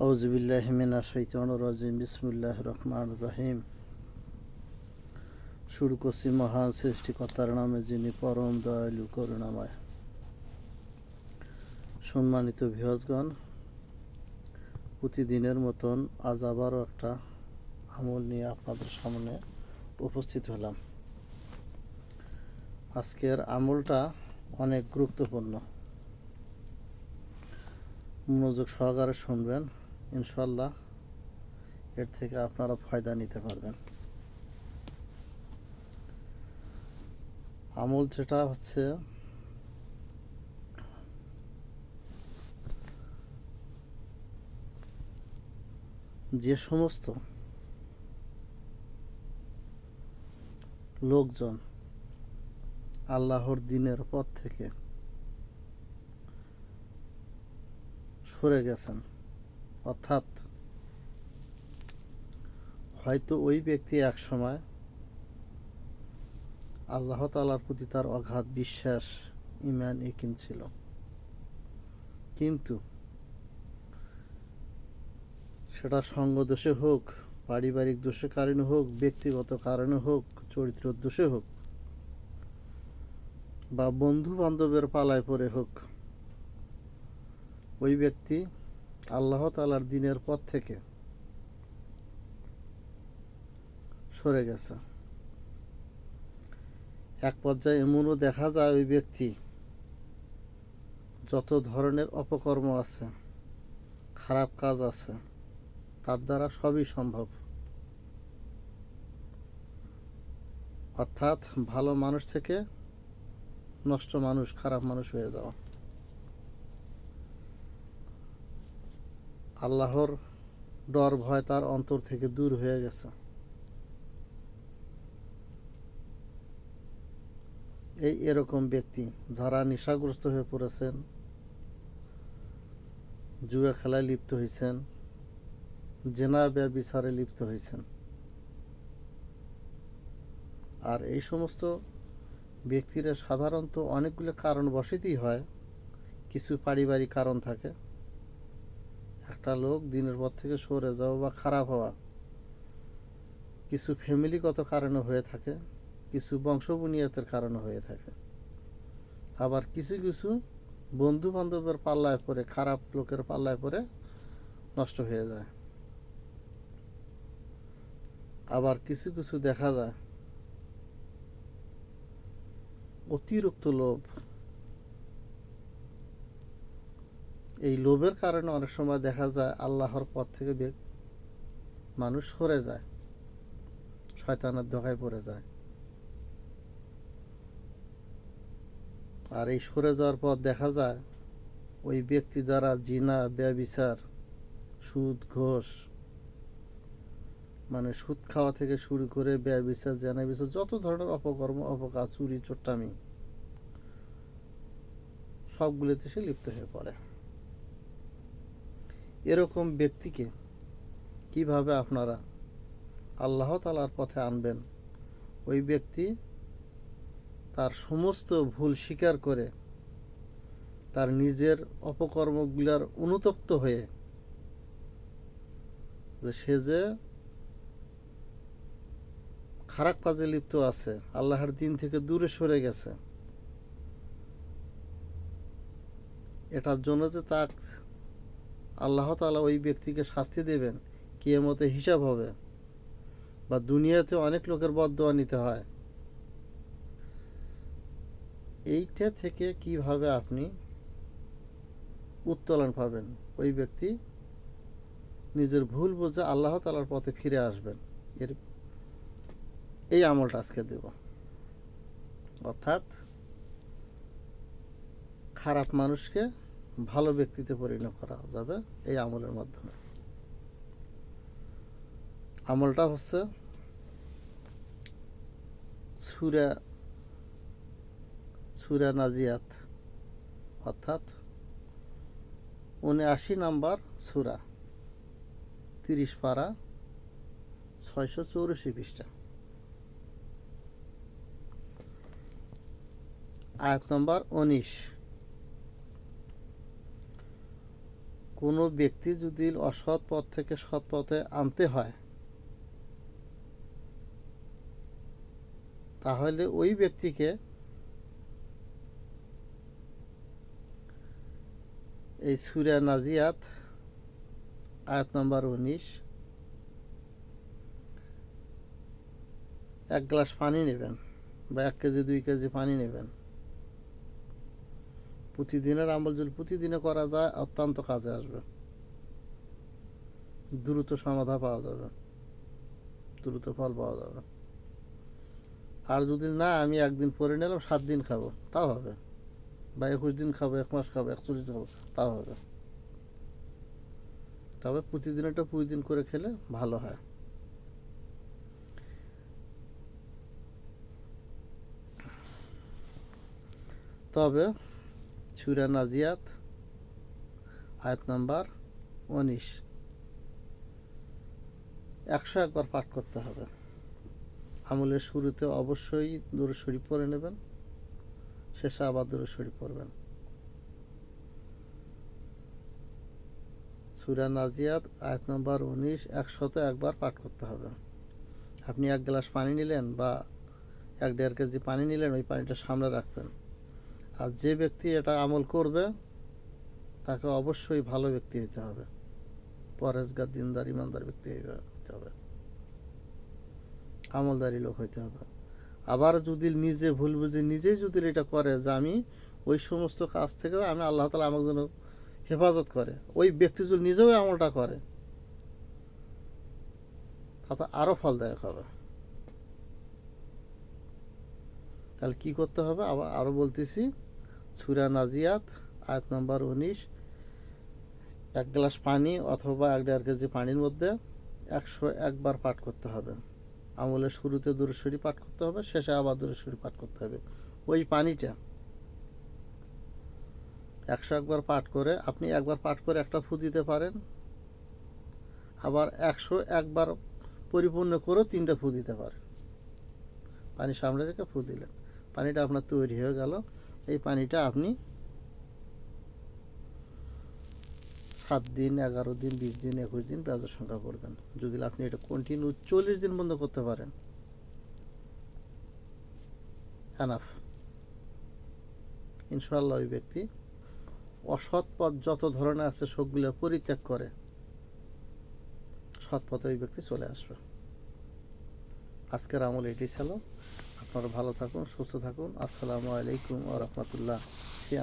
আউজবিল্লাহমিনা শৈতান রাজিম বিসমুল্লাহ রহমান রহিম। শুরু করছি মহান সৃষ্টিকর্তার নামে, যিনি পরম দয়ালু, করুণাময়। সম্মানিত ভিহজগণ প্রতিদিনের মতন আজ আবারও একটা আমল নিয়ে আপনাদের সামনে উপস্থিত হলাম। আজকের আমলটা অনেক গুরুত্বপূর্ণ। মনোযোগ সহকারে শুনবেন। ইনশাল্লাহ এর থেকে আপনারা ফায়দা নিতে পারবেন। আমল যেটা হচ্ছে, যে সমস্ত লোকজন আল্লাহর দিনের পথ থেকে সরে গেছেন অর্থাৎ হয়তো ওই ব্যক্তি এক সময় আল্লাহ তালার প্রতি তার অগাধ বিশ্বাস ইমান একিন ছিল কিন্তু সেটা সঙ্গ দোষে হোক, পারিবারিক দোষে কারণে হোক, ব্যক্তিগত কারণে হোক, চরিত্র দোষে হোক বা বন্ধু বান্ধবের পালায় পরে হোক, ওই ব্যক্তি আল্লাহ তালার দিনের পর থেকে সরে গেছে। এক পর্যায়ে এমনও দেখা যায় ওই ব্যক্তি যত ধরনের অপকর্ম আছে, খারাপ কাজ আছে, তার দ্বারা সবই সম্ভব। অর্থাৎ ভালো মানুষ থেকে নষ্ট মানুষ, খারাপ মানুষ হয়ে যাওয়া। আল্লাহর ডর, ভয় তার অন্তর থেকে দূর হয়ে গেছে। এই এরকম ব্যক্তি যারা নেশাগ্রস্ত হয়ে পড়েছেন, জুয়া খেলায় লিপ্ত হয়েছেন জেনা বিচারে লিপ্ত হয়েছেন আর এই সমস্ত ব্যক্তিরা সাধারণত অনেকগুলো কারণ বসেতেই হয়, কিছু পারিবারিক কারণ থাকে। একটা লোক দিনের পর থেকে সরে যাওয়া বা খারাপ হওয়া। কিছু ফ্যামিলিগত কারণে হয়ে থাকে, কিছু বংশবুনিয়তের কারণে হয়ে থাকে। আবার কিছু কিছু বন্ধু বান্ধবের পাল্লায় পরে খারাপ লোকের পাল্লায় পরে নষ্ট হয়ে যায়। আবার কিছু কিছু দেখা যায়, অতিরিক্ত লোভ এই লোভের কারণে অনেক সময় দেখা যায় আল্লাহর পথ থেকে মানুষ সরে যায়। শয়তানের ধোকায় পড়ে যায়। আর এই সরে যাওয়ার পর দেখা যায় ওই ব্যক্তি দ্বারা জিনা, ব্যবিচার, সুদ, ঘোষ মানে সুদ খাওয়া থেকে শুরু করে ব্যয় বিচার জেনা বিচার যত ধরনের অপকর্ম, অপকার, চুরি চোট্টামি সবগুলোতে সে লিপ্ত হয়ে পড়ে। এরকম ব্যক্তিকে কীভাবে আপনারা আল্লাহ তালার পথে আনবেন? ওই ব্যক্তি তার সমস্ত ভুল স্বীকার করে তার নিজের অপকর্মগুলার অনুতপ্ত হয়ে যে সে যে খারাপ কাজে লিপ্ত আছে, আল্লাহর দিন থেকে দূরে সরে গেছে। এটার জন্য যে তাক আল্লাহ তালা ওই ব্যক্তিকে শাস্তি দেবেন কিয়ামতে হিসাব হবে। বা দুনিয়াতে অনেক লোকের বদোয়া নিতে হয়। এইটা থেকে কীভাবে আপনি উত্তোলন পাবেন? ওই ব্যক্তি নিজের ভুল বুঝে আল্লাহ তালার পথে ফিরে আসবেন। এর, এই আমলটা আজকে দেব। অর্থাৎ খারাপ মানুষকে ভালো ব্যক্তিতে পরিণত করা যাবে এই আমলের মাধ্যমে। আমলটা হচ্ছে সুরা সুরা নাজিয়াত অর্থাৎ উনআশি নাম্বার সুরা, তিরিশ পারা, ছয়শো চৌরাশি পৃষ্ঠা। আয়াত নম্বর উনিশ। কোনো ব্যক্তি যদি অসৎ পথ থেকে সৎ পথে আনতে হয়, তাহলে ওই ব্যক্তিকে এই সুরা নাজিয়াত, আয়াত নম্বর উনিশ, এক গ্লাস পানি নেবেন বা এক কেজি, দুই কেজি পানি নেবেন। প্রতিদিনের আমল যদি প্রতিদিনে করা যায়, অত্যন্ত কাজে আসবে। দ্রুত সমাধা পাওয়া যাবে। দ্রুত ফল পাওয়া যাবে। আর যদি না, আমি একদিন পরে নিলাম, সাত দিন খাব, তাও হবে। বা একুশ দিন খাব, এক মাস খাব, একচল্লিশ খাব, তাও হবে। তবে প্রতিদিন একটা প্রতিদিন করে খেলে ভালো হয়। তবে সুরা নাজিয়াত আয়াত নাম্বার উনিশ একশো একবার পাঠ করতে হবে। আমলের শুরুতে অবশ্যই দূরে শরীফ পরে নেবেন, শেষে আবার দূরে শরীফ পড়বেন। সুরা নাজিয়াত আয়াত নম্বর উনিশ একশত একবার পাঠ করতে হবে। আপনি এক গ্লাস পানি নিলেন বা এক দেড় কেজি পানি নিলেন, ওই পানিটা সামনে রাখবেন। আর যে ব্যক্তি এটা আমল করবে, তাকে অবশ্যই ভালো ব্যক্তি হতে হবে। পরেশগার দিনদার, ইমানদার ব্যক্তি হতে হবে। আমলদারি লোক হইতে হবে। আবার যদি নিজে ভুল বুঝে নিজেই যদি এটা করে যে আমি ওই সমস্ত কাজ থেকে আমি আল্লাহ তালা আমাকে যেন হেফাজত করে, ওই ব্যক্তি যদি নিজেও আমলটা করে, তাতে আরও ফলদায়ক হবে। তাহলে কি করতে হবে? আবার আরও বলতেছি ছুরা নাজিয়াত, আয়াত নম্বর উনিশ। এক গ্লাস পানি অথবা এক দেড় কেজি পানির মধ্যে একশো একবার পাঠ করতে হবে। আমলের শুরুতে দূরেশ্বরী পাঠ করতে হবে, শেষে আবার দূরেশ্বরী পাঠ করতে হবে। ওই পানিটা একশো একবার পাঠ করে, আপনি একবার পাঠ করে একটা ফু দিতে পারেন। আবার একশো একবার পরিপূর্ণ করেও তিনটা ফু দিতে পারেন। পানি সামনে রেখে ফু দিলেন। পানিটা আপনার তৈরি হয়ে গেল। এই পানিটা আপনি সাত দিন, এগারো দিন, বিশ দিন, একুশ দিন পেঁয়াজের সংখ্যা করবেন। যদি আপনি এটা কন্টিনিউ চল্লিশ দিন বন্ধ করতে পারেন। এনাফ ইনশাল্লাহ ওই ব্যক্তি অসৎ পথ যত ধরনের আছে সবগুলো পরিত্যাগ করে, সৎ পথে ওই ব্যক্তি চলে আসবে। আজকের আমল এটি ছিল। আপনারা ভালো থাকুন সুস্থ থাকুন। আসসালামু আলাইকুম আ রহমতুল্লাহ। ফি